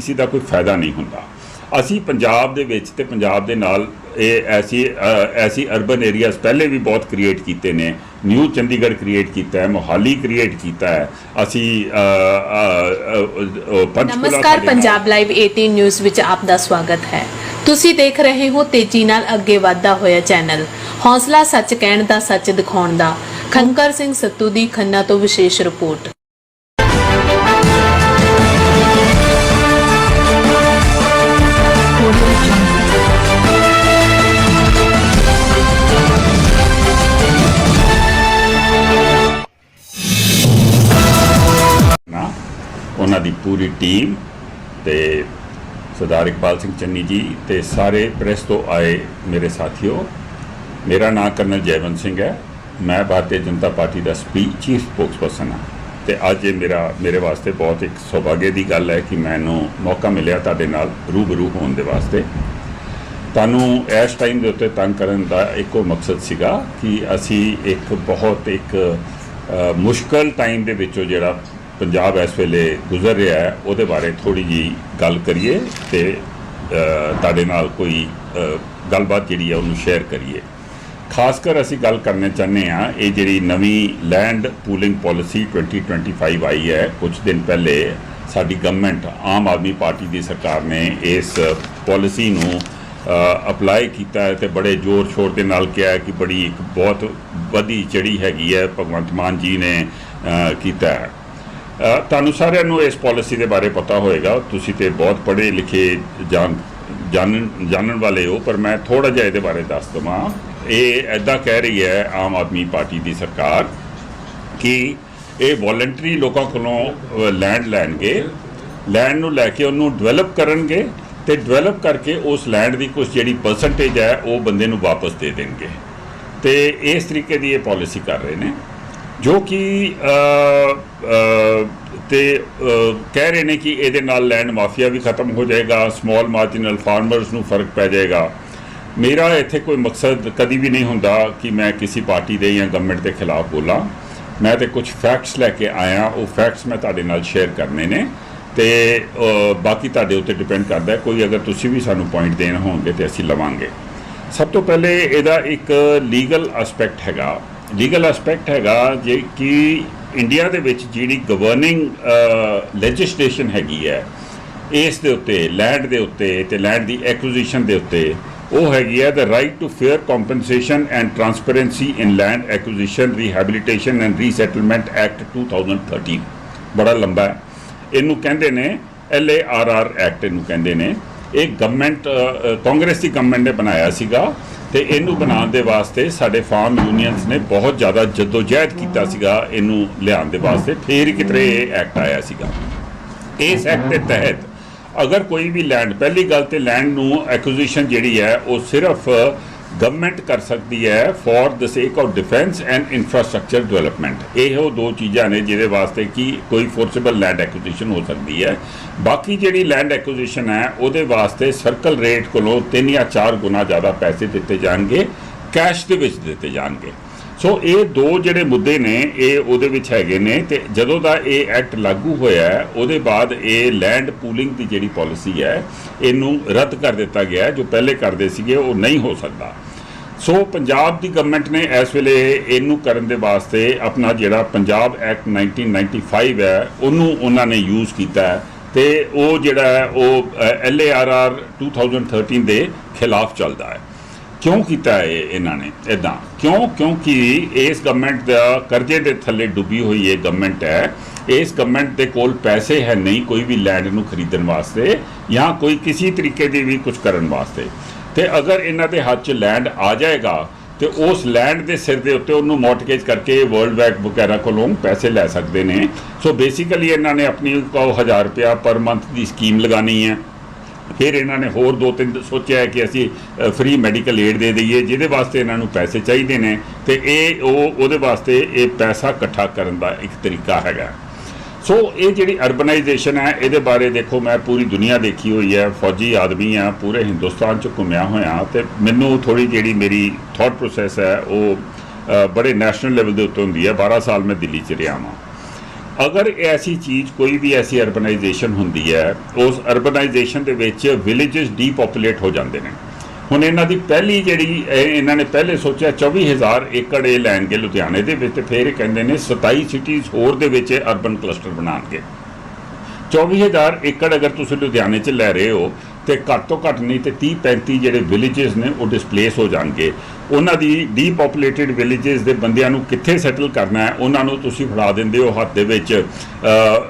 ਕਿਸੇ ਦਾ ਕੋਈ ਫਾਇਦਾ ਨਹੀਂ ਹੁੰਦਾ। ਅਸੀਂ ਪੰਜਾਬ ਦੇ ਵਿੱਚ ਤੇ ਪੰਜਾਬ ਦੇ ਨਾਲ ਇਹ ਐਸੀ ਐਸੀ ਅਰਬਨ ਏਰੀਆਜ਼ ਪਹਿਲੇ ਵੀ ਬਹੁਤ ਕ੍ਰੀਏਟ ਕੀਤੇ ਨੇ। ਨਿਊ ਚੰਡੀਗੜ੍ਹ ਕ੍ਰੀਏਟ ਕੀਤਾ ਹੈ ਮੋਹਾਲੀ ਕ੍ਰੀਏਟ ਕੀਤਾ ਹੈ। ਅਸੀਂ ਪੰਚਕੂਲਾ ਨਮਸਕਾਰ ਪੰਜਾਬ ਲਾਈਵ 18 ਨਿਊਜ਼ ਵਿੱਚ ਆਪ ਦਾ ਸਵਾਗਤ ਹੈ। ਤੁਸੀਂ ਦੇਖ ਰਹੇ ਹੋ ਤੇਜ਼ੀ ਨਾਲ ਅੱਗੇ ਵਧਦਾ ਹੋਇਆ ਚੈਨਲ ਹੌਸਲਾ ਸੱਚ ਕਹਿਣ ਦਾ ਸੱਚ ਦਿਖਾਉਣ ਦਾ। ਖੰਕਰ ਸਿੰਘ ਸੱਤੂ ਦੀ ਖੰਨਾ ਤੋਂ ਵਿਸ਼ੇਸ਼ ਰਿਪੋਰਟ ਉਹਨਾਂ ਦੀ ਪੂਰੀ ਟੀਮ ਤੇ ਸਰਦਾਰ ਇਕਬਾਲ ਸਿੰਘ ਚੰਨੀ ਜੀ ਤੇ ਸਾਰੇ ਪ੍ਰੈਸ ਤੋਂ ਆਏ ਮੇਰੇ ਸਾਥੀਓ। ਮੇਰਾ ਨਾਮ ਕਰਨਲ ਜੈਵੰਤ ਸਿੰਘ ਹੈ। ਮੈਂ ਭਾਰਤੀ ਜਨਤਾ ਪਾਰਟੀ ਦਾ ਸਪੀਚ ਚੀਫ ਸਪੋਕਸਪਰਸਨ ਹਾਂ। ਤੇ ਅੱਜ ਇਹ ਮੇਰਾ, ਮੇਰੇ ਵਾਸਤੇ ਬਹੁਤ ਇੱਕ ਸੁਭਾਗੇ ਦੀ ਗੱਲ ਹੈ ਕਿ ਮੈਨੂੰ ਮੌਕਾ ਮਿਲਿਆ ਤੁਹਾਡੇ ਨਾਲ ਰੂਬਰੂ ਹੋਣ ਦੇ ਵਾਸਤੇ। ਤੁਹਾਨੂੰ ਇਸ ਟਾਈਮ ਦੇ ਉੱਤੇ ਤੰਗ ਕਰਨ ਦਾ ਇੱਕੋ ਮਕਸਦ ਸੀਗਾ ਕਿ ਅਸੀਂ ਇੱਕ ਬਹੁਤ ਇੱਕ ਮੁਸ਼ਕਲ ਟਾਈਮ ਦੇ ਵਿੱਚੋਂ ਜਿਹੜਾ ਪੰਜਾਬ ਇਸ ਵੇਲੇ ਗੁਜ਼ਰ ਰਿਹਾ ਹੈ, ਉਹਦੇ ਬਾਰੇ ਥੋੜੀ ਜੀ ਗੱਲ ਕਰੀਏ ਤੇ ਤੁਹਾਡੇ ਨਾਲ ਕੋਈ ਗੱਲਬਾਤ ਜਿਹੜੀ ਹੈ ਉਹਨੂੰ ਸ਼ੇਅਰ ਕਰੀਏ। ਖਾਸ ਕਰ ਅਸੀਂ ਗੱਲ ਕਰਨੇ ਚਾਹੁੰਦੇ ਆ ਇਹ ਜਿਹੜੀ ਨਵੀਂ ਲੈਂਡ ਪੂਲਿੰਗ ਪਾਲਿਸੀ 2025 ਆਈ ਹੈ ਕੁਝ ਦਿਨ ਪਹਿਲੇ ਸਾਡੀ ਗਵਰਨਮੈਂਟ ਆਮ ਆਦਮੀ ਪਾਰਟੀ ਦੀ ਸਰਕਾਰ ਨੇ ਇਸ ਪਾਲਿਸੀ ਨੂੰ ਅਪਲਾਈ ਕੀਤਾ ਹੈ ਤੇ ਬੜੇ ਜ਼ੋਰ ਸ਼ੋਰ ਦੇ ਨਾਲ ਕਿਹਾ ਕਿ ਬੜੀ ਇੱਕ ਬਹੁਤ ਵਧੀ ਚੜੀ ਹੈਗੀ ਹੈ, ਭਗਵੰਤ ਮਾਨ ਜੀ ਨੇ ਕੀਤਾ ਹੈ। ਤੁਹਾਨੂੰ ਸਾਰਿਆਂ ਨੂੰ ਇਸ ਪਾਲਿਸੀ ਦੇ ਬਾਰੇ ਪਤਾ ਹੋਏਗਾ, ਤੁਸੀਂ ਤੇ ਬਹੁਤ ਪੜ੍ਹੇ ਲਿਖੇ ਜਾਣ, ਜਾਣਨ ਜਾਣਨ ਵਾਲੇ ਹੋ, ਪਰ ਮੈਂ ਥੋੜਾ ਜਿਹਾ ਇਹਦੇ ਬਾਰੇ ਦੱਸ ਦਵਾਂ। ਇਹ ਐਦਾਂ ਕਹਿ ਰਹੀ ਹੈ ਆਮ ਆਦਮੀ ਪਾਰਟੀ ਦੀ ਸਰਕਾਰ ਕਿ ਇਹ ਵੋਲੰਟਰੀ ਲੋਕਾਂ ਕੋਲੋਂ ਲੈਂਡ ਲੈਣਗੇ। ਲੈਂਡ ਨੂੰ ਲੈ ਕੇ ਉਹਨੂੰ ਡਿਵੈਲਪ ਕਰਨਗੇ ਤੇ ਡਿਵੈਲਪ ਕਰਕੇ ਉਸ ਲੈਂਡ ਦੀ ਕੁਝ ਜਿਹੜੀ ਪਰਸੈਂਟੇਜ ਹੈ, ਉਹ ਬੰਦੇ ਨੂੰ ਵਾਪਸ ਦੇ ਦੇਣਗੇ। ਤੇ ਇਸ ਤਰੀਕੇ ਦੀ ਇਹ ਪਾਲਿਸੀ ਕਰ ਰਹੇ ਨੇ, ਜੋ ਕਿ ਤੇ ਕਹਿ ਰਹੇ ਨੇ ਕਿ ਇਹਦੇ ਨਾਲ ਲੈਂਡ ਮਾਫੀਆ ਵੀ ਖਤਮ ਹੋ ਜਾਏਗਾ ਸਮਾਲ ਮਾਰਜਨਲ ਫਾਰਮਰਸ ਨੂੰ ਫ਼ਰਕ ਪੈ ਜਾਏਗਾ। ਮੇਰਾ ਇੱਥੇ ਕੋਈ ਮਕਸਦ ਕਦੀ ਵੀ ਨਹੀਂ ਹੁੰਦਾ ਕਿ ਮੈਂ ਕਿਸੇ ਪਾਰਟੀ ਦੇ ਜਾਂ ਗਵਰਨਮੈਂਟ ਦੇ ਖਿਲਾਫ ਬੋਲਾਂ। ਮੈਂ ਤੇ ਕੁਝ ਫੈਕਟਸ ਲੈ ਕੇ ਆਇਆ। ਉਹ ਫੈਕਟਸ ਮੈਂ ਤੁਹਾਡੇ ਨਾਲ ਸ਼ੇਅਰ ਕਰਨੇ ਨੇ। ਤੇ ਬਾਕੀ ਤੁਹਾਡੇ ਉੱਤੇ ਡਿਪੈਂਡ ਕਰਦਾ ਹੈ। ਕੋਈ ਅਗਰ ਤੁਸੀਂ ਵੀ ਸਾਨੂੰ ਪੁਆਇੰਟ ਦੇਣ ਹੋਣਗੇ ਤੇ ਅਸੀਂ ਲਵਾਂਗੇ। ਸਭ ਤੋਂ ਪਹਿਲੇ ਇਹਦਾ ਇੱਕ ਲੀਗਲ ਐਸਪੈਕਟ ਹੈਗਾ। ਲੀਗਲ ਐਸਪੈਕਟ ਹੈਗਾ ਜੇ ਕਿ ਇੰਡੀਆ ਦੇ ਵਿੱਚ ਜਿਹੜੀ ਗਵਰਨਿੰਗ ਲੈਜਿਸਲੇਸ਼ਨ ਹੈਗੀ ਹੈ, ਇਸ ਦੇ ਉੱਤੇ ਲੈਂਡ ਦੇ ਉੱਤੇ ਤੇ ਲੈਂਡ ਦੀ ਐਕੁਜੀਸ਼ਨ ਦੇ ਉੱਤੇ ਉਹ ਹੈਗੀ ਹੈ the right to fair compensation and transparency in land acquisition, rehabilitation and resettlement act 2013 ਬੜਾ ਲੰਬਾ ਹੈ। ਇਹਨੂੰ ਕਹਿੰਦੇ ਨੇ L A R R act ਇਹਨੂੰ ਕਹਿੰਦੇ ਨੇ। ਇਹ ਗਵਰਨਮੈਂਟ ਕਾਂਗਰਸ ਦੀ ਗਵਰਨਮੈਂਟ ਨੇ ਬਣਾਇਆ ਸੀਗਾ ਤੇ ਇਹਨੂੰ ਬਣਾਉਣ ਦੇ ਵਾਸਤੇ ਸਾਡੇ ਫਾਰਮ ਯੂਨੀਅਨਸ ਨੇ ਬਹੁਤ ਜ਼ਿਆਦਾ ਜਦੋਜਹਿਦ ਕੀਤਾ ਸੀਗਾ ਇਹਨੂੰ ਲਿਆਉਣ ਦੇ ਵਾਸਤੇ। ਫੇਰ ਹੀ ਕਿਤੇ ਇਹ ਐਕਟ ਆਇਆ ਸੀਗਾ। ਇਸ ਐਕਟ ਦੇ ਤਹਿਤ ਅਗਰ ਕੋਈ ਵੀ ਲੈਂਡ ਪਹਿਲੀ ਗੱਲ ਤੇ ਲੈਂਡ ਨੂੰ ਐਕੁਜੀਸ਼ਨ ਜਿਹੜੀ ਹੈ, ਉਹ ਸਿਰਫ ਗਵਰਨਮੈਂਟ ਕਰ ਸਕਦੀ ਹੈ for the sake of defence and infrastructure development ਇਹ ਉਹ ਦੋ ਚੀਜ਼ਾਂ ਨੇ ਜਿਹਦੇ ਵਾਸਤੇ ਕਿ ਕੋਈ ਫੋਰਸੇਬਲ ਲੈਂਡ ਐਕੁਜੀਸ਼ਨ ਹੋ ਸਕਦੀ ਹੈ। ਬਾਕੀ ਜਿਹੜੀ ਲੈਂਡ ਐਕੁਜੀਸ਼ਨ ਹੈ, ਉਹਦੇ ਵਾਸਤੇ ਸਰਕਲ ਰੇਟ ਕੋਲੋਂ 3 ਜਾਂ 4 ਗੁਣਾ ਜ਼ਿਆਦਾ ਪੈਸੇ ਦਿੱਤੇ ਜਾਣਗੇ ਕੈਸ਼ ਦੇ ਵਿੱਚ ਦਿੱਤੇ ਜਾਣਗੇ। ਸੋ ਇਹ ਦੋ ਜਿਹੜੇ ਮੁੱਦੇ ਨੇ, ਇਹ ਉਹਦੇ ਵਿੱਚ ਹੈਗੇ ਨੇ ਤੇ ਜਦੋਂ ਦਾ ਇਹ ਐਕਟ ਲਾਗੂ ਹੋਇਆ ਉਹਦੇ ਬਾਅਦ ਇਹ ਲੈਂਡ ਪੂਲਿੰਗ ਦੀ ਜਿਹੜੀ ਪਾਲਿਸੀ ਹੈ, ਇਹਨੂੰ ਰੱਦ ਕਰ ਦਿੱਤਾ ਗਿਆ ਜੋ ਪਹਿਲੇ ਕਰਦੇ ਸੀਗੇ, ਉਹ ਨਹੀਂ ਹੋ ਸਕਦਾ। ਸੋ ਪੰਜਾਬ ਦੀ ਗਵਰਨਮੈਂਟ ਨੇ ਇਸ ਵੇਲੇ ਇਹਨੂੰ ਕਰਨ ਦੇ ਵਾਸਤੇ ਆਪਣਾ ਜਿਹੜਾ ਪੰਜਾਬ ਐਕਟ 1995 ਹੈ, ਉਹਨੂੰ ਉਹਨਾਂ ਨੇ ਯੂਜ਼ ਕੀਤਾ ਹੈ ਤੇ ਉਹ ਜਿਹੜਾ ਹੈ, ਉਹ ਐਲ ਏ ਆਰ ਆਰ 2013 ਦੇ ਖਿਲਾਫ ਚੱਲਦਾ ਹੈ। ਕਿਉਂ ਕੀਤਾ ਇਹ ਇਹਨਾਂ ਨੇ? ਇਦਾਂ ਕਿਉਂ, ਕਿਉਂਕਿ ਇਸ ਗਵਰਨਮੈਂਟ ਦਾ ਕਰਜ਼ੇ ਦੇ ਥੱਲੇ ਡੁੱਬੀ ਹੋਈ ਇਹ ਗਵਰਨਮੈਂਟ ਹੈ। ਇਸ ਗਵਰਨਮੈਂਟ ਦੇ ਕੋਲ ਪੈਸੇ ਹੈ ਨਹੀਂ ਕੋਈ ਵੀ ਲੈਂਡ ਨੂੰ ਖਰੀਦਣ ਵਾਸਤੇ ਜਾਂ ਕੋਈ ਕਿਸੇ ਤਰੀਕੇ ਦੀ ਵੀ ਕੁਝ ਕਰਨ ਵਾਸਤੇ। ਤੇ ਅਗਰ ਇਹਨਾਂ ਦੇ ਹੱਥ 'ਚ ਲੈਂਡ ਆ ਜਾਏਗਾ, ਤੇ ਉਸ ਲੈਂਡ ਦੇ ਸਿਰ ਦੇ ਉੱਤੇ ਉਹਨੂੰ ਮੌਰਟਗੇਜ ਕਰਕੇ ਵਰਲਡ ਬੈਂਕ ਵਗੈਰਾ ਕੋਲੋਂ ਪੈਸੇ ਲੈ ਸਕਦੇ ਨੇ। ਸੋ ਬੇਸਿਕਲੀ ਇਹਨਾਂ ਨੇ ਆਪਣੀ ਕੋ 1000 ਰੁਪਿਆ ਪਰ ਮੰਥ ਦੀ ਸਕੀਮ ਲਗਾਣੀ ਹੈ। ਫਿਰ ਇਹਨਾਂ ਨੇ ਹੋਰ ਦੋ ਤਿੰਨ ਸੋਚਿਆ ਕਿ ਅਸੀਂ ਫ੍ਰੀ ਮੈਡੀਕਲ ਏਡ ਦੇ ਦਈਏ, ਜਿਹਦੇ ਵਾਸਤੇ ਇਹਨਾਂ ਨੂੰ ਪੈਸੇ ਚਾਹੀਦੇ ਨੇ ਤੇ ਇਹ, ਉਹ, ਉਹਦੇ ਵਾਸਤੇ ਇਹ ਪੈਸਾ ਇਕੱਠਾ ਕਰਨ ਦਾ ਇੱਕ ਤਰੀਕਾ ਹੈਗਾ। ਸੋ ਇਹ ਜਿਹੜੀ ਅਰਬਨਾਈਜੇਸ਼ਨ ਹੈ, ਇਹਦੇ ਬਾਰੇ ਦੇਖੋ, ਮੈਂ ਪੂਰੀ ਦੁਨੀਆ ਦੇਖੀ ਹੋਈ ਹੈ, ਫੌਜੀ ਆਦਮੀ ਆ, ਪੂਰੇ ਹਿੰਦੁਸਤਾਨ ਚ ਘੁੰਮਿਆ ਹੋਇਆ ਤੇ ਮੈਨੂੰ ਥੋੜੀ ਜਿਹੜੀ ਮੇਰੀ ਥਾਟ ਪ੍ਰੋਸੈਸ ਹੈ, ਉਹ ਬੜੇ ਨੈਸ਼ਨਲ ਲੈਵਲ ਦੇ ਉੱਤੇ ਹੁੰਦੀ ਹੈ 12 ਸਾਲ ਮੈਂ ਦਿੱਲੀ ਚ ਰਿਹਾ ਹਾਂ ਅਗਰ ਐਸੀ ਚੀਜ਼ ਕੋਈ ਵੀ ਐਸੀ ਅਰਬਨਾਈਜੇਸ਼ਨ ਹੁੰਦੀ ਹੈ, ਉਸ ਅਰਬਨਾਈਜੇਸ਼ਨ ਦੇ ਵਿੱਚ ਵਿਲੇजेस ਡੀਪੋਪੂਲੇਟ ਹੋ ਜਾਂਦੇ ਨੇ। ਹੁਣ ਇਹਨਾਂ ਦੀ ਪਹਿਲੀ ਜਿਹੜੀ, ਇਹ ਇਹਨਾਂ ਨੇ ਪਹਿਲੇ ਸੋਚਿਆ 24000 ਏਕੜ ਇਹ ਲੈਣਗੇ ਲੁਧਿਆਣੇ ਦੇ ਵਿੱਚ ਤੇ ਫਿਰ ਇਹ ਕਹਿੰਦੇ ਨੇ 27 ਸਿਟੀਜ਼ ਹੋਰ ਦੇ ਵਿੱਚ ਅਰਬਨ ਕਲਸਟਰ ਬਣਾਉਣਗੇ। 24000 ਏਕੜ ਅਗਰ ਤੁਸੀਂ ਲੁਧਿਆਣੇ 'ਚ ਲੈ ਰਹੇ ਹੋ ਤੇ ਘੱਟ ਤੋਂ ਘੱਟ ਨਹੀਂ ਤੇ 30 35 ਜਿਹੜੇ ਵਿਲੇजेस ਨੇ ਉਹ ਡਿਸਪਲੇਸ ਹੋ ਜਾਣਗੇ। ਉਹਨਾਂ ਦੀ ਡੀਪੋਪੂਲੇਟਿਡ ਵਿਲੇजेस ਦੇ ਬੰਦਿਆਂ ਨੂੰ ਕਿੱਥੇ ਸੈਟਲ ਕਰਨਾ ਹੈ, ਉਹਨਾਂ ਨੂੰ ਤੁਸੀਂ ਫੜਾ ਦਿੰਦੇ ਹੋ ਹੱਥ ਦੇ ਵਿੱਚ।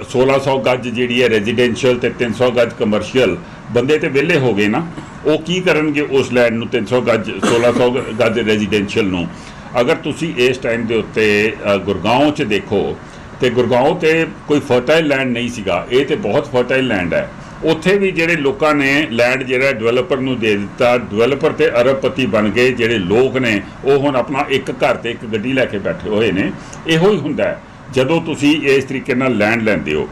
1600 ਗੱਜ ਜਿਹੜੀ ਹੈ ਰੈਜ਼ੀਡੈਂਸ਼ੀਅਲ ਤੇ 300 ਗੱਜ ਕਮਰਸ਼ੀਅਲ ਬੰਦੇ ਤੇ ਵਿਲੇ ਹੋ ਗਏ ਨਾ, ਉਹ ਕੀ ਕਰਨਗੇ ਉਸ ਲੈਂਡ ਨੂੰ 300 ਗੱਜ 1600 ਗੱਜ ਰੈਜ਼ੀਡੈਂਸ਼ੀਅਲ ਨੂੰ? ਅਗਰ ਤੁਸੀਂ ਇਸ ਟਾਈਮ ਦੇ ਉੱਤੇ ਗੁਰਗਾਉਂ 'ਚ ਦੇਖੋ, ਤੇ ਗੁਰਗਾਉਂ ਤੇ ਕੋਈ ਫਰਟਾਈਲ ਲੈਂਡ ਨਹੀਂ ਸੀਗਾ, ਇਹ ਤੇ ਬਹੁਤ ਫਰਟਾਈਲ ਲੈਂਡ ਹੈ। ਉੱਥੇ ਵੀ ਜਿਹੜੇ ਲੋਕਾਂ ਨੇ ਲੈਂਡ ਜਿਹੜਾ ਡਿਵੈਲਪਰ ਨੂੰ ਦੇ ਦਿੱਤਾ ਡਿਵੈਲਪਰ ਤੇ ਅਰਬਪਤੀ ਬਣ ਗਏ ਜਿਹੜੇ ਲੋਕ ਨੇ, ਉਹ ਹੁਣ ਆਪਣਾ ਇੱਕ ਘਰ ਤੇ ਇੱਕ ਗੱਡੀ ਲੈ ਕੇ ਬੈਠੇ ਹੋਏ ਨੇ। ਇਹੋ ਹੀ ਹੁੰਦਾ ਜਦੋਂ ਤੁਸੀਂ ਇਸ ਤਰੀਕੇ ਨਾਲ ਲੈਂਡ ਲੈਂਦੇ ਹੋ।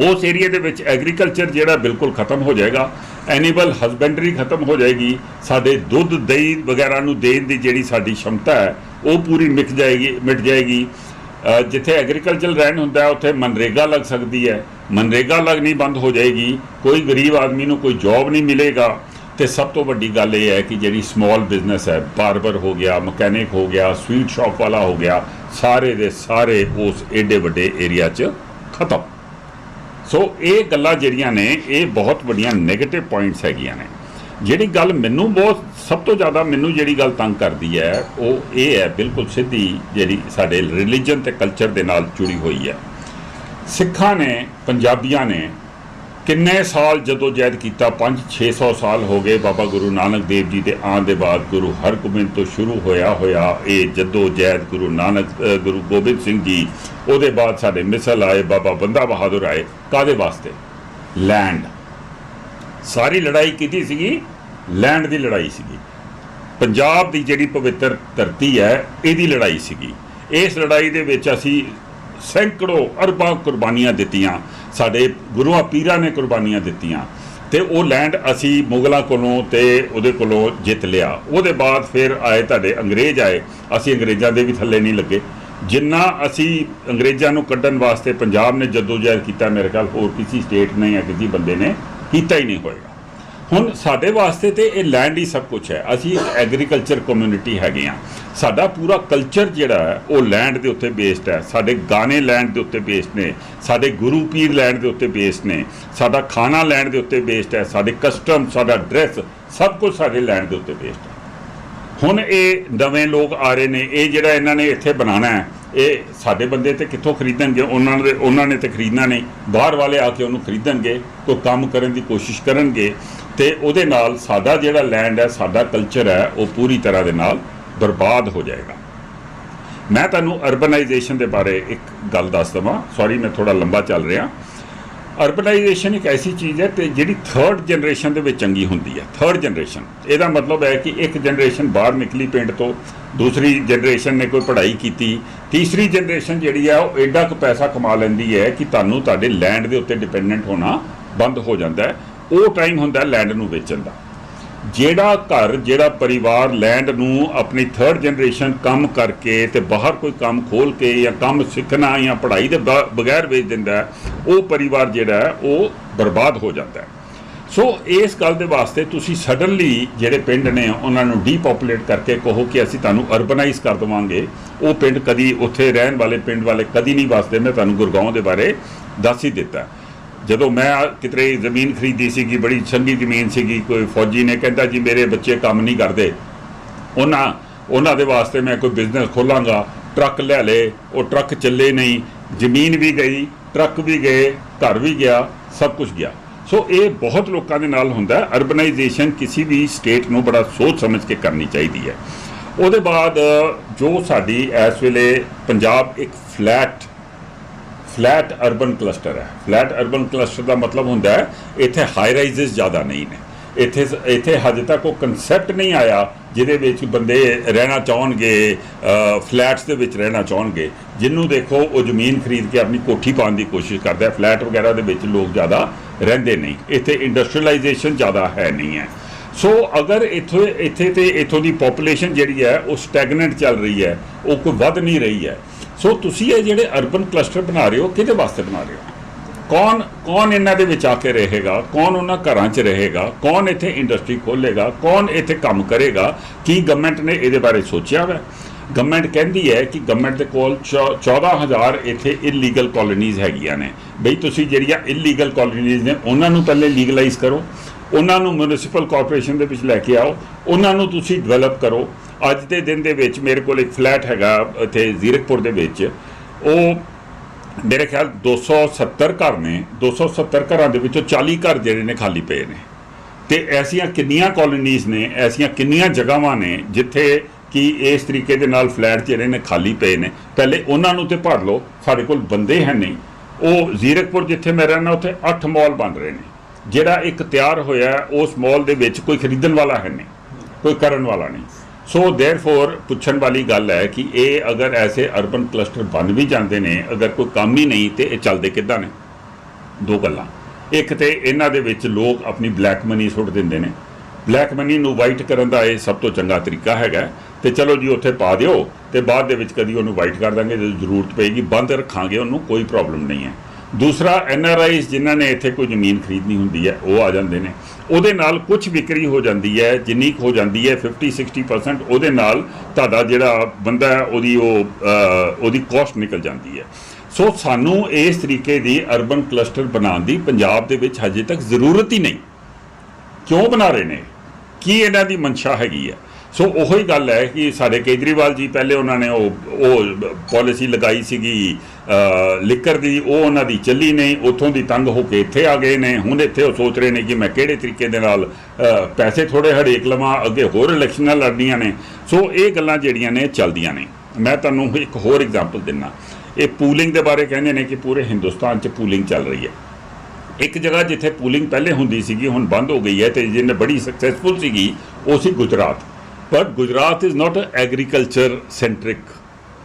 ਉਸ ਏਰੀਆ ਦੇ ਵਿੱਚ ਐਗਰੀਕਲਚਰ ਜਿਹੜਾ ਬਿਲਕੁਲ ਖਤਮ ਹੋ ਜਾਏਗਾ ਐਨੀਮਲ ਹਸਬੈਂਡਰੀ ਖਤਮ ਹੋ ਜਾਏਗੀ, ਸਾਡੇ ਦੁੱਧ, ਦਹੀਂ ਵਗੈਰਾ ਨੂੰ ਦੇਣ ਦੀ ਜਿਹੜੀ ਸਾਡੀ ਸ਼ਮਤਾ ਹੈ, ਉਹ ਪੂਰੀ ਮਿਟ ਜਾਏਗੀ ਮਿਟ ਜਾਏਗੀ। ਜਿੱਥੇ ਐਗਰੀਕਲਚਰ ਲੈਂਡ ਹੁੰਦਾ ਉੱਥੇ ਮਨਰੇਗਾ ਲੱਗ ਸਕਦੀ ਹੈ। ਮਨਰੇਗਾ ਲੱਗਣੀ ਬੰਦ ਹੋ ਜਾਏਗੀ, ਕੋਈ ਗਰੀਬ ਆਦਮੀ ਨੂੰ ਕੋਈ ਜੌਬ ਨਹੀਂ ਮਿਲੇਗਾ। ਤੇ ਸਭ ਤੋਂ ਵੱਡੀ ਗੱਲ ਇਹ ਹੈ ਕਿ ਜਿਹੜੀ ਸਮਾਲ ਬਿਜ਼ਨਸ ਹੈ ਬਾਰਬਰ ਹੋ ਗਿਆ ਮਕੈਨਿਕ ਹੋ ਗਿਆ ਸਵੀਟ ਸ਼ਾਪ ਵਾਲਾ ਹੋ ਗਿਆ, ਸਾਰੇ ਦੇ ਸਾਰੇ ਉਸ ਏਡੇ ਵੱਡੇ ਏਰੀਆ 'ਚ ਖਤਮ। ਸੋ ਇਹ ਗੱਲਾਂ ਜਿਹੜੀਆਂ ਨੇ, ਇਹ ਬਹੁਤ ਵੱਡੀਆਂ 네ਗੇਟਿਵ ਪੁਆਇੰਟਸ ਹੈਗੀਆਂ ਨੇ। ਜਿਹੜੀ ਗੱਲ ਮੈਨੂੰ ਬਹੁਤ, ਸਭ ਤੋਂ ਜ਼ਿਆਦਾ ਮੈਨੂੰ ਜਿਹੜੀ ਗੱਲ ਤੰਗ ਕਰਦੀ ਹੈ, ਉਹ ਇਹ ਹੈ, ਬਿਲਕੁਲ ਸਿੱਧੀ ਜਿਹੜੀ ਸਾਡੇ ਰਿਲੀਜਨ ਤੇ ਕਲਚਰ ਦੇ ਨਾਲ ਜੁੜੀ ਹੋਈ ਹੈ। ਸਿੱਖਾਂ ਨੇ, ਪੰਜਾਬੀਆਂ ਨੇ ਕਿੰਨੇ ਸਾਲ ਜਦੋਂ ਜੈਦ ਕੀਤਾ? 5-600 ਸਾਲ ਹੋ ਗਏ ਬਾਬਾ ਗੁਰੂ ਨਾਨਕ ਦੇਵ ਜੀ ਦੇ ਆਉਣ ਦੇ ਬਾਅਦ ਗੁਰੂ ਹਰਗੋਬਿੰਦ ਤੋਂ ਸ਼ੁਰੂ ਹੋਇਆ ਹੋਇਆ ਇਹ ਜਦੋਂ ਜੈਦ ਗੁਰੂ ਨਾਨਕ ਗੁਰੂ ਗੋਬਿੰਦ ਸਿੰਘ ਜੀ ਉਹਦੇ ਬਾਅਦ ਸਾਡੇ ਮਿਸਲ ਆਏ, ਬਾਬਾ ਬੰਦਾ ਬਹਾਦਰ ਆਏ। ਕਾਦੇ ਵਾਸਤੇ? ਲੈਂਡ। ਸਾਰੀ ਲੜਾਈ ਕਿਹਦੀ ਸੀਗੀ? ਲੈਂਡ ਦੀ ਲੜਾਈ ਸੀਗੀ। ਪੰਜਾਬ ਦੀ ਜਿਹੜੀ ਪਵਿੱਤਰ ਧਰਤੀ ਹੈ, ਇਹਦੀ ਲੜਾਈ ਸੀਗੀ। ਇਸ ਲੜਾਈ ਦੇ ਵਿੱਚ ਅਸੀਂ ਸੈਂਕੜੋ ਅਰਬਾਂ ਕੁਰਬਾਨੀਆਂ ਦਿੱਤੀਆਂ। ਸਾਡੇ ਗੁਰੂਆਂ ਪੀਰਾਂ ਨੇ ਕੁਰਬਾਨੀਆਂ ਦਿੱਤੀਆਂ। ਤੇ ਉਹ ਲੈਂਡ ਅਸੀਂ ਮੁਗਲਾਂ ਕੋਲੋਂ ਤੇ ਉਹਦੇ ਕੋਲੋਂ ਜਿੱਤ ਲਿਆ। ਉਹਦੇ ਬਾਅਦ ਫਿਰ ਆਏ ਤੁਹਾਡੇ ਅੰਗਰੇਜ਼ ਆਏ। ਅਸੀਂ ਅੰਗਰੇਜ਼ਾਂ ਦੇ ਵੀ ਥੱਲੇ ਨਹੀਂ ਲੱਗੇ। ਜਿੰਨਾ ਅਸੀਂ ਅੰਗਰੇਜ਼ਾਂ ਨੂੰ ਕੱਢਣ ਵਾਸਤੇ ਪੰਜਾਬ ਨੇ ਜਦੋਜਹਿਦ ਕੀਤਾ, ਮੇਰੇ ਖਿਆਲ ਹੋਰ ਕਿਸੇ ਸਟੇਟ ਨੇ ਜਾਂ ਕਿਸੇ ਬੰਦੇ ਨੇ ਕੀਤਾ ਹੀ ਨਹੀਂ ਹੋਏਗਾ। ਹੁਣ ਸਾਡੇ ਵਾਸਤੇ ਤੇ ਇਹ ਲੈਂਡ ਹੀ ਸਭ ਕੁਝ ਹੈ। ਅਸੀਂ ਇੱਕ ਐਗਰੀਕਲਚਰ ਕਮਿਊਨਿਟੀ ਹੈਗੇ ਆ ਸਾਡਾ ਪੂਰਾ ਕਲਚਰ ਜਿਹੜਾ ਹੈ, ਉਹ ਲੈਂਡ ਦੇ ਉੱਤੇ ਬੇਸਡ ਹੈ। ਸਾਡੇ ਗਾਣੇ ਲੈਂਡ ਦੇ ਉੱਤੇ ਬੇਸਡ ਨੇ। ਸਾਡੇ ਗੁਰੂ ਪੀਰ ਲੈਂਡ ਦੇ ਉੱਤੇ ਬੇਸਡ ਨੇ। ਸਾਡਾ ਖਾਣਾ ਲੈਂਡ ਦੇ ਉੱਤੇ ਬੇਸਡ ਹੈ। ਸਾਡੇ ਕਸਟਮ ਸਾਡਾ ਡਰੈਸ ਸਭ ਕੁਝ ਸਾਡੇ ਲੈਂਡ ਦੇ ਉੱਤੇ ਬੇਸਡ ਹੈ। ਹੁਣ ਇਹ ਨਵੇਂ ਲੋਕ ਆ ਰਹੇ ਨੇ। ਇਹ ਜਿਹੜਾ ਇਹਨਾਂ ਨੇ ਇੱਥੇ ਬਣਾਉਣਾ ਹੈ ਇਹ ਸਾਡੇ ਬੰਦੇ ਤੇ ਕਿੱਥੋਂ ਖਰੀਦਣਗੇ? ਉਹਨਾਂ ਦੇ ਉਹਨਾਂ ਨੇ ਤੇ ਖਰੀਦਣਾ ਨਹੀਂ। ਬਾਹਰ ਵਾਲੇ ਆ ਕੇ ਉਹਨੂੰ ਖਰੀਦਣਗੇ, ਕੋਈ ਕੰਮ ਕਰਨ ਦੀ ਕੋਸ਼ਿਸ਼ ਕਰਨਗੇ ਤੇ ਉਹਦੇ ਨਾਲ ਸਾਡਾ ਜਿਹੜਾ ਲੈਂਡ ਹੈ, ਸਾਡਾ ਕਲਚਰ ਹੈ, ਉਹ ਪੂਰੀ ਤਰ੍ਹਾਂ ਦੇ ਨਾਲ ਬਰਬਾਦ ਹੋ ਜਾਏਗਾ। ਮੈਂ ਤੁਹਾਨੂੰ ਅਰਬਨਾਈਜੇਸ਼ਨ ਦੇ ਬਾਰੇ ਇੱਕ ਗੱਲ ਦੱਸ ਦਵਾਂ। ਸੌਰੀ ਮੈਂ ਥੋੜਾ ਲੰਬਾ ਚੱਲ ਰਿਹਾ। ਅਰਬਨਾਈਜੇਸ਼ਨ ਇੱਕ ਐਸੀ ਚੀਜ਼ ਹੈ ਤੇ ਜਿਹੜੀ ਥਰਡ ਜਨਰੇਸ਼ਨ ਦੇ ਵਿੱਚ ਚੰਗੀ ਹੁੰਦੀ ਹੈ ਥਰਡ ਜਨਰੇਸ਼ਨ ਇਹਦਾ ਮਤਲਬ ਹੈ ਕਿ ਇੱਕ ਜਨਰੇਸ਼ਨ ਬਾਹਰ ਨਿਕਲੀ ਪਿੰਡ ਤੋਂ, ਦੂਸਰੀ ਜਨਰੇਸ਼ਨ ਨੇ ਕੋਈ ਪੜ੍ਹਾਈ ਕੀਤੀ, ਤੀਸਰੀ ਜਨਰੇਸ਼ਨ ਜਿਹੜੀ ਆ ਉਹ ਐਡਾ ਕੁ ਪੈਸਾ ਕਮਾ ਲੈਂਦੀ ਹੈ ਕਿ ਤੁਹਾਨੂੰ ਤੁਹਾਡੇ ਲੈਂਡ ਦੇ ਉੱਤੇ ਡਿਪੈਂਡੈਂਟ ਹੋਣਾ ਬੰਦ ਹੋ ਜਾਂਦਾ ਹੈ। ਉਹ ਟਾਈਮ ਹੁੰਦਾ ਲੈਂਡ ਨੂੰ ਵੇਚਣ ਦਾ। ਜਿਹੜਾ ਘਰ, ਜਿਹੜਾ ਪਰਿਵਾਰ ਲੈਂਡ ਨੂੰ ਆਪਣੀ ਥਰਡ ਜਨਰੇਸ਼ਨ ਕੰਮ ਕਰਕੇ ਤੇ ਬਾਹਰ ਕੋਈ ਕੰਮ ਖੋਲ ਕੇ ਜਾਂ ਕੰਮ ਸਿੱਖਣਾ ਜਾਂ ਪੜ੍ਹਾਈ ਦੇ ਬ- ਬਗੈਰ ਵੇਚ ਦਿੰਦਾ ਉਹ ਪਰਿਵਾਰ ਜਿਹੜਾ ਉਹ ਬਰਬਾਦ ਹੋ ਜਾਂਦਾ ਹੈ। ਸੋ ਇਸ ਗੱਲ ਦੇ ਵਾਸਤੇ ਤੁਸੀਂ ਸਡਨਲੀ ਜਿਹੜੇ ਪਿੰਡ ਨੇ, ਉਹਨਾਂ ਨੂੰ ਡੀਪੋਪੂਲੇਟ ਕਰਕੇ ਕਹੋ ਕਿ ਅਸੀਂ ਤੁਹਾਨੂੰ ਅਰਬਨਾਈਜ਼ ਕਰ ਦਵਾਂਗੇ। ਉਹ ਪਿੰਡ ਕਦੀ ਉੱਥੇ ਰਹਿਣ ਵਾਲੇ, ਪਿੰਡ ਵਾਲੇ ਕਦੀ ਨਹੀਂ ਵਸਦੇ। ਮੈਂ ਤੁਹਾਨੂੰ ਗੁਰਗਾਉਂ ਦੇ ਬਾਰੇ ਦੱਸ ਹੀ ਦਿੱਤਾ। ਜਦੋਂ ਮੈਂ ਕਿਤੇ ਜ਼ਮੀਨ ਖਰੀਦੀ ਸੀਗੀ, ਬੜੀ ਚੰਗੀ ਜ਼ਮੀਨ ਸੀਗੀ, ਕੋਈ ਫੌਜੀ ਨੇ ਕਹਿੰਦਾ ਜੀ ਮੇਰੇ ਬੱਚੇ ਕੰਮ ਨਹੀਂ ਕਰਦੇ। ਉਹਨਾਂ ਉਹਨਾਂ ਦੇ ਵਾਸਤੇ ਮੈਂ ਕੋਈ ਬਿਜ਼ਨਸ ਖੋਲਾਂਗਾ ਟਰੱਕ ਲੈ ਲੇ, ਉਹ ਟਰੱਕ ਚੱਲੇ ਨਹੀਂ, ਜ਼ਮੀਨ ਵੀ ਗਈ ਟਰੱਕ ਵੀ ਗਏ, ਘਰ ਵੀ ਗਿਆ, ਸਭ ਕੁਝ ਗਿਆ। ਸੋ ਇਹ ਬਹੁਤ ਲੋਕਾਂ ਦੇ ਨਾਲ ਹੁੰਦਾ ਅਰਬਨਾਈਜੇਸ਼ਨ ਕਿਸੇ ਵੀ ਸਟੇਟ ਨੂੰ ਬੜਾ ਸੋਚ ਸਮਝ ਕੇ ਕਰਨੀ ਚਾਹੀਦੀ ਹੈ। ਉਹਦੇ ਬਾਅਦ ਜੋ ਸਾਡੀ ਇਸ ਵੇਲੇ ਪੰਜਾਬ ਇੱਕ ਫਲੈਟ ਫਲੈਟ ਅਰਬਨ ਕਲਸਟਰ ਹੈ। ਫਲੈਟ ਅਰਬਨ ਕਲਸਟਰ ਦਾ ਮਤਲਬ ਹੁੰਦਾ ਹੈ, ਇੱਥੇ ਹਾਈ ਰਾਈਜ਼ਸ ਜ਼ਿਆਦਾ ਨਹੀਂ ਨੇ। ਇੱਥੇ ਇੱਥੇ ਹਜੇ ਤੱਕ ਉਹ ਕਨਸੈਪਟ ਨਹੀਂ ਆਇਆ ਜਿਹਦੇ ਵਿੱਚ ਬੰਦੇ ਰਹਿਣਾ ਚਾਹਣਗੇ ਫਲੈਟਸ ਦੇ ਵਿੱਚ ਰਹਿਣਾ ਚਾਹਣਗੇ। ਜਿਹਨੂੰ ਦੇਖੋ, ਉਹ ਜ਼ਮੀਨ ਖਰੀਦ ਕੇ ਆਪਣੀ ਕੋਠੀ ਪਾਉਣ ਦੀ ਕੋਸ਼ਿਸ਼ ਕਰਦਾ ਹੈ। ਫਲੈਟ ਵਗੈਰਾ ਦੇ ਵਿੱਚ ਲੋਕ ਜ਼ਿਆਦਾ ਰਹਿੰਦੇ ਨਹੀਂ। ਇੱਥੇ ਇੰਡਸਟਰੀਅਲਾਈਜੇਸ਼ਨ ਜ਼ਿਆਦਾ ਹੈ ਨਹੀਂ ਹੈ। ਸੋ ਅਗਰ ਇੱਥੇ ਇੱਥੇ ਤੇ ਇੱਥੋਂ ਦੀ ਪੋਪੂਲੇਸ਼ਨ ਜਿਹੜੀ ਹੈ, ਉਹ ਸਟੈਗਨੈਂਟ ਚੱਲ ਰਹੀ ਹੈ। ਉਹ ਕੋਈ ਵੱਧ ਨਹੀਂ ਰਹੀ ਹੈ। ਸੋ ਤੁਸੀਂ ਇਹ ਜਿਹੜੇ ਅਰਬਨ ਕਲਸਟਰ ਬਣਾ ਰਹੇ ਹੋ, ਕਿਹਦੇ ਵਾਸਤੇ ਬਣਾ ਰਹੇ ਹੋ? ਕੌਣ ਕੌਣ ਇਹਨਾਂ ਦੇ ਵਿੱਚ ਆ ਕੇ ਰਹੇਗਾ? ਕੌਣ ਉਹਨਾਂ ਘਰਾਂ 'ਚ ਰਹੇਗਾ? ਕੌਣ ਇੱਥੇ ਇੰਡਸਟਰੀ ਖੋਲੇਗਾ ਕੌਣ ਇੱਥੇ ਕੰਮ ਕਰੇਗਾ? ਕੀ ਗਵਰਨਮੈਂਟ ਨੇ ਇਹਦੇ ਬਾਰੇ ਸੋਚਿਆ ਵਾ? ਗਵਰਨਮੈਂਟ ਕਹਿੰਦੀ ਹੈ ਕਿ ਗਵਰਨਮੈਂਟ ਦੇ ਕੋਲ ਚੌ- 14000 ਇੱਥੇ ਇਲੀਗਲ ਕਾਲੋਨੀਜ਼ ਹੈਗੀਆਂ ਨੇ। ਬਈ ਤੁਸੀਂ ਜਿਹੜੀਆਂ ਇਲੀਗਲ ਕਾਲੋਨੀਜ਼ ਨੇ, ਉਹਨਾਂ ਨੂੰ ਪਹਿਲੇ ਲੀਗਲਾਈਜ਼ ਕਰੋ। ਉਹਨਾਂ ਨੂੰ ਮਿਊਨਿਸਪਲ ਕਾਰਪੋਰੇਸ਼ਨ ਦੇ ਵਿੱਚ ਲੈ ਕੇ ਆਓ, ਉਹਨਾਂ ਨੂੰ ਤੁਸੀਂ ਡਿਵੈਲਪ ਕਰੋ। ਅੱਜ ਦੇ ਦਿਨ ਦੇ ਵਿੱਚ ਮੇਰੇ ਕੋਲ ਇੱਕ ਫਲੈਟ ਹੈਗਾ ਇੱਥੇ ਜ਼ੀਰਕਪੁਰ ਦੇ ਵਿੱਚ। ਉਹ ਮੇਰੇ ਖਿਆਲ 270 ਘਰ ਨੇ 270 ਘਰਾਂ ਦੇ ਵਿੱਚੋਂ 40 ਘਰ ਜਿਹੜੇ ਨੇ ਖਾਲੀ ਪਏ ਨੇ। ਤੇ ਐਸੀਆਂ ਕਿੰਨੀਆਂ ਕਾਲੋਨੀਜ਼ ਨੇ, ਐਸੀਆਂ ਕਿੰਨੀਆਂ ਜਗ੍ਹਾਵਾਂ ਨੇ ਜਿੱਥੇ ਕਿ ਇਸ ਤਰੀਕੇ ਦੇ ਨਾਲ ਫਲੈਟ ਜਿਹੜੇ ਨੇ ਖਾਲੀ ਪਏ ਨੇ। ਪਹਿਲੇ ਉਹਨਾਂ ਨੂੰ ਤੇ ਭਰ ਲਓ, ਸਾਡੇ ਕੋਲ ਬੰਦੇ ਹੈ ਨਹੀਂ। ਉਹ ਜ਼ੀਰਕਪੁਰ ਜਿੱਥੇ ਮੈਂ ਰਹਿਣਾ ਉੱਥੇ 8 ਮਾਲ ਬਣ ਰਹੇ ਨੇ। ਜਿਹੜਾ ਇੱਕ ਤਿਆਰ ਹੋਇਆ ਉਸ ਮਾਲ ਦੇ ਵਿੱਚ ਕੋਈ ਖਰੀਦਣ ਵਾਲਾ ਹੈ ਨਹੀਂ, ਕੋਈ ਕਰਨ ਵਾਲਾ ਨਹੀਂ। ਸੋ ਦੇਅਰਫੋਰ ਪੁੱਛਣ ਵਾਲੀ ਗੱਲ ਹੈ ਕਿ ਇਹ ਅਗਰ ਐਸੇ ਅਰਬਨ ਕਲਸਟਰ ਬਣ ਵੀ ਜਾਂਦੇ ਨੇ, ਅਗਰ ਕੋਈ ਕੰਮ ਹੀ ਨਹੀਂ, ਤੇ ਇਹ ਚੱਲਦੇ ਕਿੱਦਾਂ ਨੇ? ਦੋ ਗੱਲਾਂ। ਇੱਕ ਤੇ ਇਹਨਾਂ ਦੇ ਵਿੱਚ ਲੋਕ ਆਪਣੀ ਬਲੈਕ ਮਨੀ ਸੁੱਟ ਦਿੰਦੇ ਨੇ। ਬਲੈਕ ਮਨੀ ਨੂੰ ਵਾਈਟ ਕਰਨ ਦਾ ਇਹ ਸਭ ਤੋਂ ਚੰਗਾ ਤਰੀਕਾ ਹੈਗਾ। ਤੇ ਚਲੋ ਜੀ, ਉੱਥੇ ਪਾ ਦਿਓ, ਤੇ ਬਾਅਦ ਦੇ ਵਿੱਚ ਕਦੀ ਉਹਨੂੰ ਵਾਈਟ ਕਰ ਦਾਂਗੇ, ਜਦੋਂ ਜ਼ਰੂਰਤ ਪਏਗੀ, ਬੰਦ ਰੱਖਾਂਗੇ, ਉਹਨੂੰ ਕੋਈ ਪ੍ਰੋਬਲਮ ਨਹੀਂ ਹੈ। ਦੂਸਰਾ ਐਨ ਆਰ ਆਈਜ਼ ਜਿਨ੍ਹਾਂ ਨੇ ਇੱਥੇ ਕੋਈ ਜ਼ਮੀਨ ਖਰੀਦਣੀ ਹੁੰਦੀ ਹੈ, ਉਹ ਆ ਜਾਂਦੇ ਨੇ। ਉਹਦੇ ਨਾਲ ਕੁਝ ਵਿਕਰੀ ਹੋ ਜਾਂਦੀ ਹੈ, ਜਿੰਨੀ ਕੁ ਹੋ ਜਾਂਦੀ ਹੈ 50 60% ਉਹਦੇ ਨਾਲ ਤੁਹਾਡਾ ਜਿਹੜਾ ਬੰਦਾ ਹੈ, ਉਹਦੀ ਉਹ ਉਹਦੀ ਕਾਸਟ ਨਿਕਲ ਜਾਂਦੀ ਹੈ। ਸੋ ਸਾਨੂੰ ਇਸ ਤਰੀਕੇ ਦੀ ਅਰਬਨ ਕਲਸਟਰ ਬਣਾਉਣ ਦੀ ਪੰਜਾਬ ਦੇ ਵਿੱਚ ਹਜੇ ਤੱਕ ਜ਼ਰੂਰਤ ਹੀ ਨਹੀਂ। ਕਿਉਂ ਬਣਾ ਰਹੇ ਨੇ? ਕੀ ਇਹਨਾਂ ਦੀ ਮਨਸ਼ਾ ਹੈਗੀ ਹੈ? ਸੋ ਉਹੀ ਗੱਲ ਹੈ ਕਿ ਸਾਡੇ ਕੇਜਰੀਵਾਲ ਜੀ ਪਹਿਲੇ ਉਹਨਾਂ ਨੇ ਉਹ ਉਹ ਪਾਲਿਸੀ ਲਗਾਈ ਸੀਗੀ ਲਿਕਰ ਦੀ, ਉਹ ਉਹਨਾਂ ਦੀ ਚੱਲੀ ਨਹੀਂ ਉੱਥੋਂ ਦੀ ਤੰਗ ਹੋ ਕੇ ਇੱਥੇ ਆ ਗਏ ਨੇ। ਹੁਣ ਇੱਥੇ ਉਹ ਸੋਚ ਰਹੇ ਨੇ ਕਿ ਮੈਂ ਕਿਹੜੇ ਤਰੀਕੇ ਦੇ ਨਾਲ ਪੈਸੇ ਥੋੜੇ ਹੜੇਕ ਲਵਾਂ, ਅੱਗੇ ਹੋਰ ਇਲੈਕਸ਼ਨਾਂ ਲੜਨੀਆਂ ਨੇ। ਸੋ ਇਹ ਗੱਲਾਂ ਜਿਹੜੀਆਂ ਨੇ, ਚੱਲਦੀਆਂ ਨੇ। ਮੈਂ ਤੁਹਾਨੂੰ ਇੱਕ ਹੋਰ ਐਗਜ਼ਾਮਪਲ ਦਿੰਨਾ। ਇਹ ਪੂਲਿੰਗ ਦੇ ਬਾਰੇ ਕਹਿੰਦੇ ਨੇ ਕਿ ਪੂਰੇ ਹਿੰਦੁਸਤਾਨ 'ਚ ਪੂਲਿੰਗ ਚੱਲ ਰਹੀ ਹੈ। ਇੱਕ ਜਗ੍ਹਾ ਜਿੱਥੇ ਪੂਲਿੰਗ ਪਹਿਲੇ ਹੁੰਦੀ ਸੀਗੀ, ਹੁਣ ਬੰਦ ਹੋ ਗਈ ਹੈ ਤੇ ਜਿਹਨੇ ਬੜੀ ਸਕਸੈਸਫੁਲ ਸੀਗੀ, ਉਹ ਸੀ Gujarat. But Gujarat is not a agriculture centric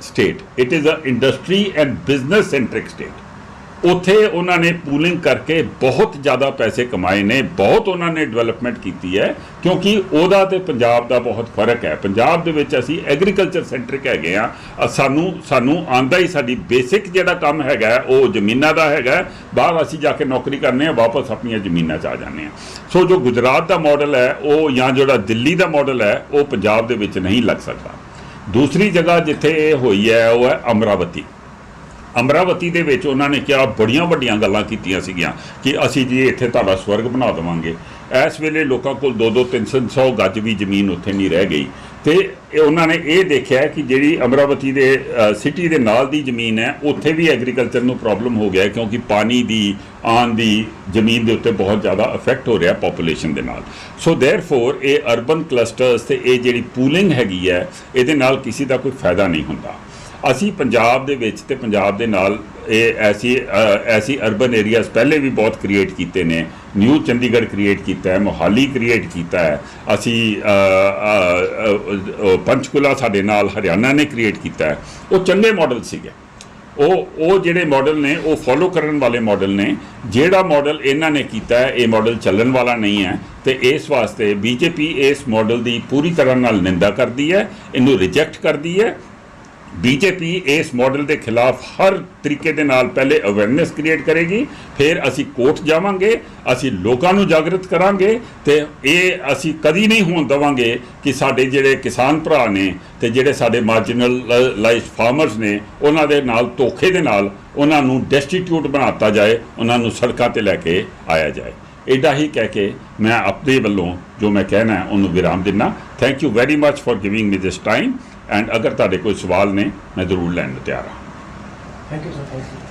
state it is a industry and business centric state ਉੱਥੇ ਉਹਨਾਂ ਨੇ ਪੂਲਿੰਗ ਕਰਕੇ ਬਹੁਤ ਜ਼ਿਆਦਾ ਪੈਸੇ ਕਮਾਏ ਨੇ, ਬਹੁਤ ਉਹਨਾਂ ਨੇ ਡਿਵੈਲਪਮੈਂਟ ਕੀਤੀ ਹੈ, ਕਿਉਂਕਿ ਉਹਦਾ ਤੇ ਪੰਜਾਬ ਦਾ ਬਹੁਤ ਫ਼ਰਕ ਹੈ। ਪੰਜਾਬ ਦੇ ਵਿੱਚ ਅਸੀਂ ਐਗਰੀਕਲਚਰ ਸੈਂਟਰਿਕ ਹੈਗੇ ਆ ਸਾਨੂੰ ਸਾਨੂੰ ਆਂਦਾ ਹੀ ਸਾਡੀ ਬੇਸਿਕ ਜਿਹੜਾ ਕੰਮ ਹੈਗਾ, ਉਹ ਜ਼ਮੀਨਾਂ ਦਾ ਹੈਗਾ। ਬਾਹਰ ਅਸੀਂ ਜਾ ਕੇ ਨੌਕਰੀ ਕਰਨੇ ਆ, ਵਾਪਸ ਆਪਣੀਆਂ ਜ਼ਮੀਨਾਂ 'ਚ ਆ ਜਾਂਦੇ ਆ ਸੋ ਜੋ ਗੁਜਰਾਤ ਦਾ ਮਾਡਲ ਹੈ, ਉਹ ਜਾਂ ਜਿਹੜਾ ਦਿੱਲੀ ਦਾ ਮਾਡਲ ਹੈ, ਉਹ ਪੰਜਾਬ ਦੇ ਵਿੱਚ ਨਹੀਂ ਲੱਗ ਸਕਦਾ। ਦੂਸਰੀ ਜਗ੍ਹਾ ਜਿੱਥੇ ਇਹ ਹੋਈ ਹੈ, ਉਹ ਹੈ ਅਮਰਾਵਤੀ। ਅਮਰਾਵਤੀ ਦੇ ਵਿੱਚ ਉਹਨਾਂ ਨੇ ਕਿਹਾ, ਬੜੀਆਂ ਵੱਡੀਆਂ ਗੱਲਾਂ ਕੀਤੀਆਂ ਸੀਗੀਆਂ ਕਿ ਅਸੀਂ ਜੀ ਇੱਥੇ ਤੁਹਾਡਾ ਸਵਰਗ ਬਣਾ ਦੇਵਾਂਗੇ। ਇਸ ਵੇਲੇ ਲੋਕਾਂ ਕੋਲ 2-2 300 ਗੱਜ ਵੀ ਜ਼ਮੀਨ ਉੱਥੇ ਨਹੀਂ ਰਹਿ ਗਈ। ਤੇ ਉਹਨਾਂ ਨੇ ਇਹ ਦੇਖਿਆ ਕਿ ਜਿਹੜੀ ਅਮਰਾਵਤੀ ਦੇ ਸਿਟੀ ਦੇ ਨਾਲ ਦੀ ਜ਼ਮੀਨ ਹੈ, ਉੱਥੇ ਵੀ ਐਗਰੀਕਲਚਰ ਨੂੰ ਪ੍ਰੋਬਲਮ ਹੋ ਗਿਆ ਕਿਉਂਕਿ ਪਾਣੀ ਦੀ ਆਨ ਦੀ ਜ਼ਮੀਨ ਦੇ ਉੱਤੇ ਬਹੁਤ ਜ਼ਿਆਦਾ ਇਫੈਕਟ ਹੋ ਰਿਹਾ ਪੋਪੂਲੇਸ਼ਨ ਦੇ ਨਾਲ। ਸੋ ਦੇਅਰਫੋਰ ਇਹ ਅਰਬਨ ਕਲਸਟਰਸ ਤੇ ਇਹ ਜਿਹੜੀ ਪੂਲਿੰਗ ਹੈਗੀ ਹੈ, ਇਹਦੇ ਨਾਲ ਕਿਸੇ ਦਾ ਕੋਈ ਫਾਇਦਾ ਨਹੀਂ ਹੁੰਦਾ। ਅਸੀਂ ਪੰਜਾਬ ਦੇ ਵਿੱਚ ਤੇ ਪੰਜਾਬ ਦੇ ਨਾਲ ਇਹ ਐਸੀ ਐਸੀ ਅਰਬਨ ਏਰੀਆਜ਼ ਪਹਿਲੇ ਵੀ ਬਹੁਤ ਕ੍ਰੀਏਟ ਕੀਤੇ ਨੇ। ਨਿਊ ਚੰਡੀਗੜ੍ਹ ਕ੍ਰੀਏਟ ਕੀਤਾ ਹੈ ਮੋਹਾਲੀ ਕ੍ਰੀਏਟ ਕੀਤਾ ਹੈ। ਅਸੀਂ ਅ, ਪੰਚਕੂਲਾ ਸਾਡੇ ਨਾਲ ਹਰਿਆਣਾ ਨੇ ਕ੍ਰੀਏਟ ਕੀਤਾ ਹੈ। ਉਹ ਚੰਗੇ ਮਾਡਲ ਸੀਗੇ। ਉਹ ਉਹ ਜਿਹੜੇ ਮਾਡਲ ਨੇ ਉਹ ਫੋਲੋ ਕਰਨ ਵਾਲੇ ਮਾਡਲ ਨੇ। ਜਿਹੜਾ ਮਾਡਲ ਇਹਨਾਂ ਨੇ ਕੀਤਾ ਹੈ ਇਹ ਮਾਡਲ ਚੱਲਣ ਵਾਲਾ ਨਹੀਂ ਹੈ। ਤੇ ਇਸ ਵਾਸਤੇ ਬੀਜੇਪੀ ਇਸ ਮਾਡਲ ਦੀ ਪੂਰੀ ਤਰ੍ਹਾਂ ਨਾਲ ਨਿੰਦਾ ਕਰਦੀ ਹੈ ਇਹਨੂੰ ਰਿਜੈਕਟ ਕਰਦੀ ਹੈ। ਬੀਜੇਪੀ ਇਸ ਮਾਡਲ ਦੇ ਖਿਲਾਫ ਹਰ ਤਰੀਕੇ ਦੇ ਨਾਲ ਪਹਿਲੇ ਅਵੇਅਰਨੈਸ ਕ੍ਰੀਏਟ ਕਰੇਗੀ, ਫਿਰ ਅਸੀਂ ਕੋਰਟ ਜਾਵਾਂਗੇ, ਅਸੀਂ ਲੋਕਾਂ ਨੂੰ ਜਾਗਰਤ ਕਰਾਂਗੇ ਤੇ ਇਹ ਅਸੀਂ ਕਦੀ ਨਹੀਂ ਹੋਣ ਦਵਾਂਗੇ ਕਿ ਸਾਡੇ ਜਿਹੜੇ ਕਿਸਾਨ ਭਰਾ ਨੇ ਤੇ ਜਿਹੜੇ ਸਾਡੇ ਮਾਰਜਨਲਾਈਜ਼ਡ ਫਾਰਮਰਸ ਨੇ, ਉਹਨਾਂ ਦੇ ਨਾਲ ਧੋਖੇ ਦੇ ਨਾਲ ਉਹਨਾਂ ਨੂੰ ਡੈਸਟੀਟਿਊਟ ਬਣਾਤਾ ਜਾਏ, ਉਹਨਾਂ ਨੂੰ ਸੜਕਾਂ ਤੇ ਲੈ ਕੇ ਆਇਆ ਜਾਏ। ਐਡਾ ਹੀ ਕਹਿ ਕੇ ਮੈਂ ਆਪਣੇ ਵੱਲੋਂ ਜੋ ਮੈਂ ਕਹਿਣਾ ਉਹਨੂੰ ਵਿਰਾਮ ਦਿੰਦਾ thank you very much for giving me this time and ਅਗਰ ਤੁਹਾਡੇ ਕੋਈ ਸਵਾਲ ਨੇ ਮੈਂ ਜ਼ਰੂਰ ਲੈਣ ਨੂੰ ਤਿਆਰ ਹਾਂ thank you sir thank you